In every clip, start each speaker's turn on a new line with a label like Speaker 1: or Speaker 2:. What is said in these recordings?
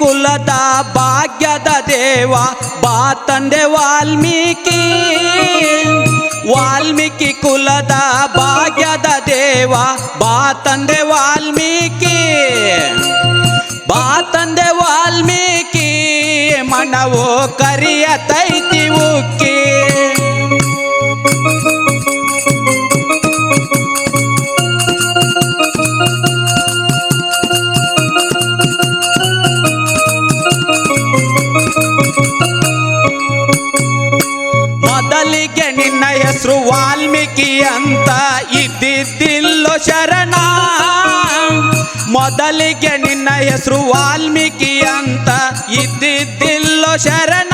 Speaker 1: कुलद भाग्यद देवा बातंदे वाल्मीकि वाल्मीकि कुलद भाग्यद देवा बातंदे वाल्मीकि बातंदे वाल्मीकि मनवो क ಅಂತ ಇದ್ದಿದ್ದಿಲ್ಲೋ ಶರಣ. ಮೊದಲಿಗೆ ನಿನ್ನ ಹೆಸರು ವಾಲ್ಮೀಕಿ ಅಂತ ಇದ್ದಿದ್ದಿಲ್ಲೋ ಶರಣ.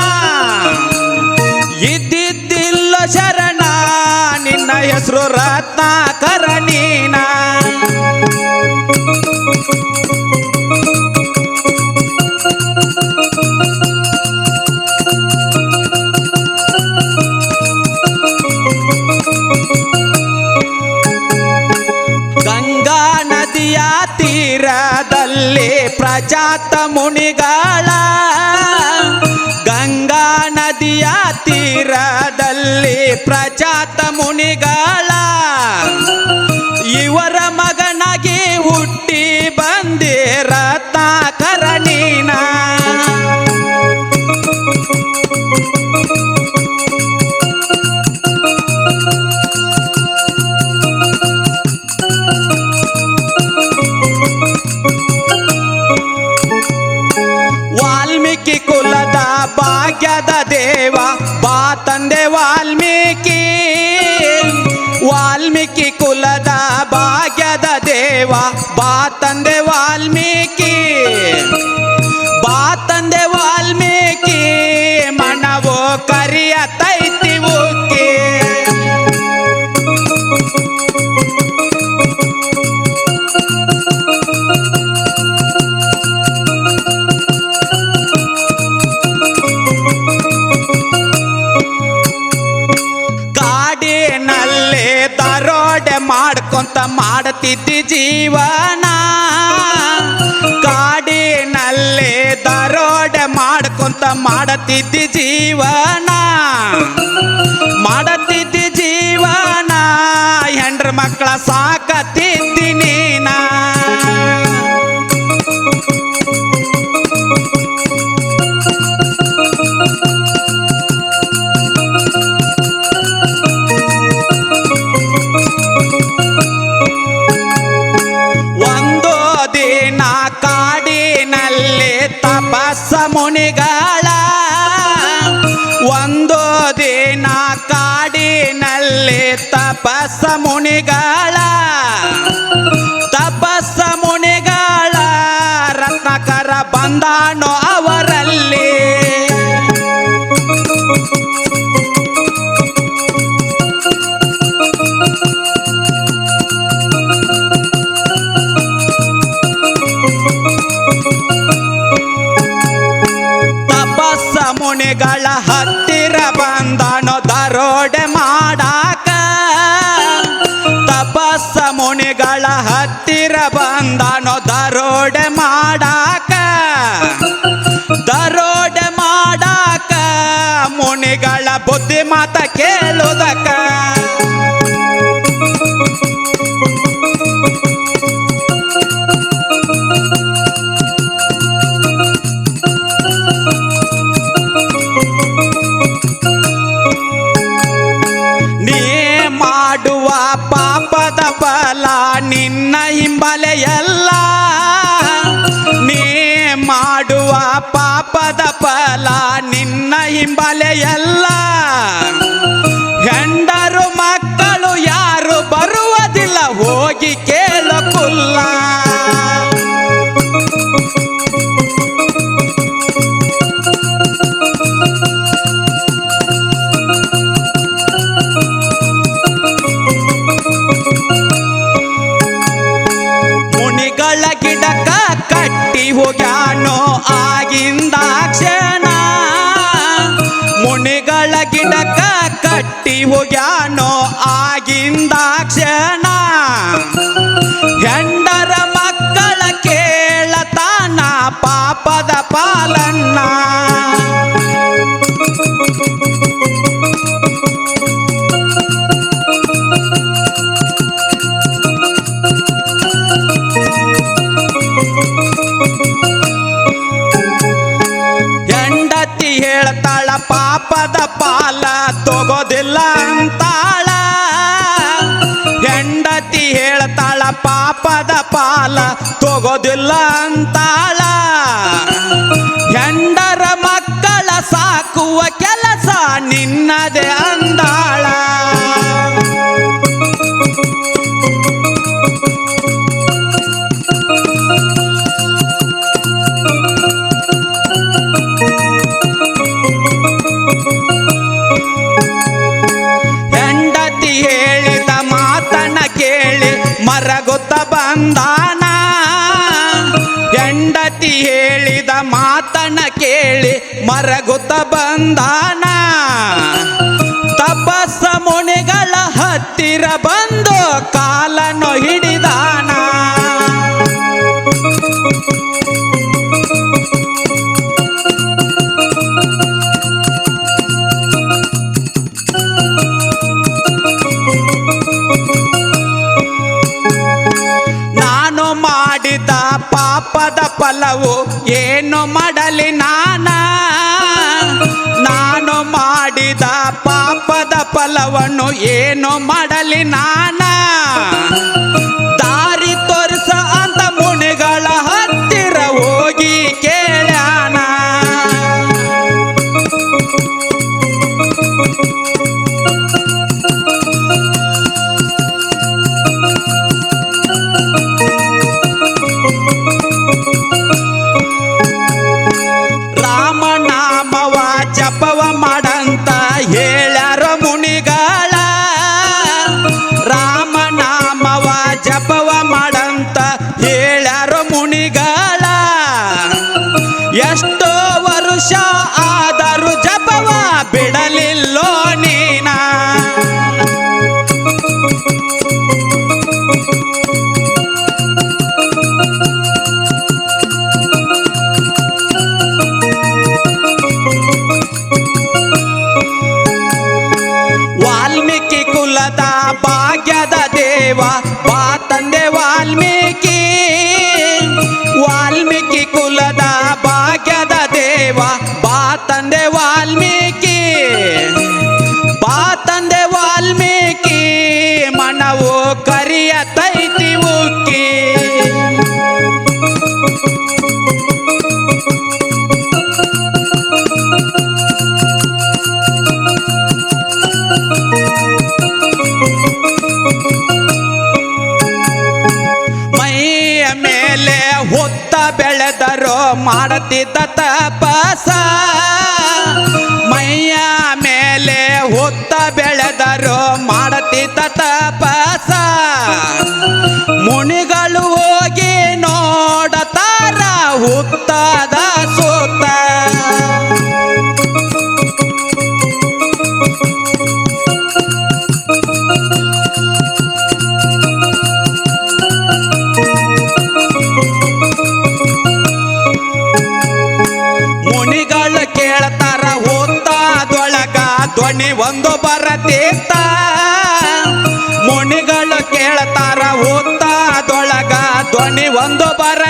Speaker 1: ಇದ್ದಿದ್ದಿಲ್ಲೋ ಶರಣ, ನಿನ್ನ ಹೆಸರು ರತ್ನಾಕರ. ತೀರದಲ್ಲಿ ಪ್ರಜಾತ ಮುನಿಗಳ ಗಂಗಾ ನದಿಯ ತೀರದಲ್ಲಿ ಪ್ರಜಾತ ಮುನಿಗಳ ಇವರ ವಾಲ್ಮೀಕಿ. ಬಾ ತಂದೆ ವಾಲ್ಮೀಕಿ ಮನವೋ ಕರಿಯ ತೈತಿ ಉಕ್ಕಿ. ಕಾಡಿನಲ್ಲಿ ದರೋಡೆ ಮಾಡ್ಕೊಂತ ಮಾಡ್ತಿದ್ದಿ ಜೀವನ. ಮಾಡತಿದ್ದಿ ಜೀವನ ಮಾಡತಿದ್ದಿ ಜೀವನ ಹೆಂಡ್ರ ಮಕ್ಕಳ ಸಾಕತಿದ್ದಿ ನೀನ. ಒಂದು ತಪಸ್ಸ ಮುನಿಗಳ ತಪಸ್ಸ ಮುನಿಗಳ ರತ್ನಕರ ಬಂದಾಣೋ ಅವರಲ್ಲಿ. ತಪಸ್ಸ ಮುನಿಗಳ ಹತ್ತಿರ ಬಂದಾಣೋ ದರೋಡೆ ಮಾಡಾಕ ಮುನಿಗಳ ಹತ್ತಿರ ಬಂದಾನೋ ದರೋಡೆ ನಿನ್ನ ಆಗಿಂದಾಕ್ಷಣ ಹೆಂಡರ ಮಕ್ಕಳ ಕೇಳತಾನ ಪಾಪದ ಪಾಲನ್ನ ತಗೋದಿಲ್ಲ ಅಂತಾಳ ಹೆಂಡರ ಮಕ್ಕಳ ಸಾಕುವ ಕೆಲಸ ನಿನ್ನದೇ ಅಂದಾಳ ಹೆಂಡತಿ ಹೇಳಿದ ಮಾತನ ಕೇಳಿ ಮರಗುತ್ತ ಬಂದಾನ ಕೇಳಿ ಮರಗುತ್ತ ಬಂದಾನ? ತಪಸ್ಸ ಮುನಿಗಳ ಹತ್ತಿರ ಬಂದು ಕಾಲನ್ನು ಹಿಡಿದಾನ? ನಾನು ಮಾಡಿದ ಪಾಪದ ಫಲವು ಏನು ಮಾಡಲಿ ಏನೋ ಏನು ಮಾಡಲಿ ನಾನ? ಕುಲದ ಭಾಗ್ಯದ ದೇವ ಬಾ ತಂದೆ ವಾಲ್ಮೀಕಿ ವಾಲ್ಮೀಕಿ ಕುಲದ ಭಾಗ್ಯದ ದೇವ ಬಾ ತಂದೆ ವಾಲ್ಮೀಕಿ ಬೆಳೆದರೋ ಮಾಡುತ್ತಿದ್ದ ತಪಸ. ಮೈಯ ಮೇಲೆ ಹೊತ್ತ ಬೆಳೆದರು ಮಾಡುತ್ತಿದ್ದ ತಪಸ. ಮುನಿಗಳು ಹೋಗಿ ನೋಡತಾರ ಹುತ್ತದ ಒಂದು ಬರತೀತ ಮುನಿಗಳು ಕೇಳ್ತಾರ ಹೊತ್ತದೊಳಗ ಧ್ವನಿ ಒಂದು ಬರತಿತ್ತ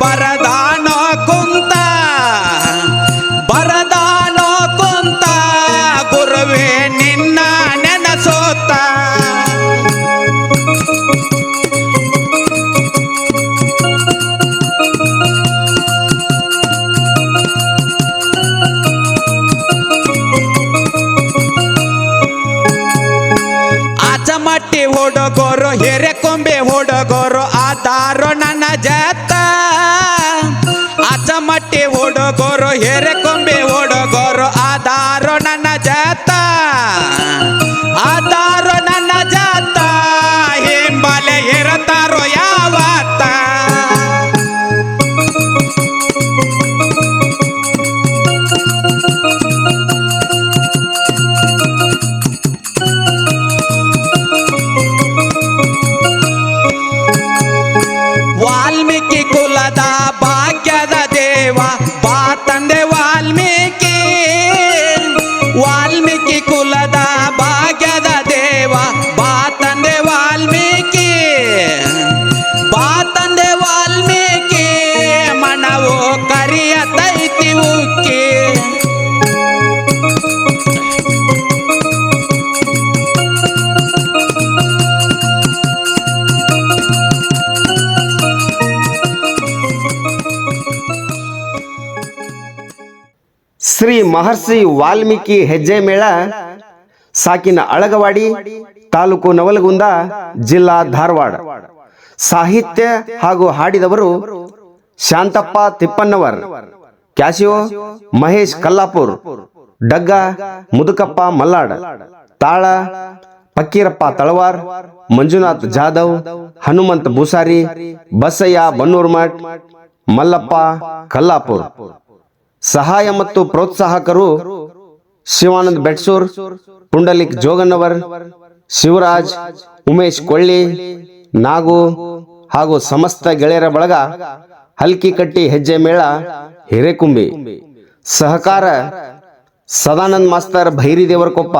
Speaker 1: ಬರದಾನೋ ಕುಂತ ಬರದಾನೋ ಕುಂತ ಗುರುವೇ ನಿನ್ನ ನೆನಸೋತ. ಆಚಮಟ್ಟಿ ಹುಡುಗರು ಹಿರೆಕೊಂಬೆ ಹುಡುಗರು ಆದಾರೋ ಹುಡುಗರು
Speaker 2: ಶ್ರೀ ಮಹರ್ಷಿ ವಾಲ್ಮೀಕಿ ಹೆಜ್ಜೆ ಮೇಳ, ಸಾಕಿನ ಅಳಗವಾಡಿ, ತಾಲೂಕು ನವಲಗುಂದ, ಜಿಲ್ಲಾ ಧಾರವಾಡ. ಸಾಹಿತ್ಯ ಹಾಗೂ ಹಾಡಿದವರು ಶಾಂತಪ್ಪ ತಿಪ್ಪನ್ನವರ್, ಕ್ಯಾಶಿಯೋ ಮಹೇಶ್ ಕಲ್ಲಾಪುರ್, ಡಗ್ಗ ಮುದುಕಪ್ಪ ಮಲ್ಲಾಡ್, ತಾಳ ಪಕ್ಕೀರಪ್ಪ ತಳವಾರ್, ಮಂಜುನಾಥ್ ಜಾಧವ್, ಹನುಮಂತ್ ಭೂಸಾರಿ, ಬಸಯ್ಯ ಬನ್ನೂರ್ಮಠ್, ಮಲ್ಲಪ್ಪ ಕಲ್ಲಾಪುರ್. ಸಹಾಯ ಮತ್ತು ಪ್ರೋತ್ಸಾಹಕರು ಶಿವಾನಂದ್ ಬೆಟ್ಸೂರ್, ಪುಂಡಲಿಕ್ ಜೋಗನ್ನವರ್ ಶಿವರಾಜ್, ಉಮೇಶ್ ಕೊಳ್ಳಿ, ನಾಗು ಹಾಗೂ ಸಮಸ್ತ ಗೆಳೆಯರ ಬಳಗ ಹಲ್ಕಿ ಕಟ್ಟಿ ಹೆಜ್ಜೆ ಮೇಳ ಹಿರೇಕುಂಬಿ. ಸಹಕಾರ ಸದಾನಂದ್ ಮಾಸ್ತರ್ ಭೈರಿ ದೇವರಕೊಪ್ಪ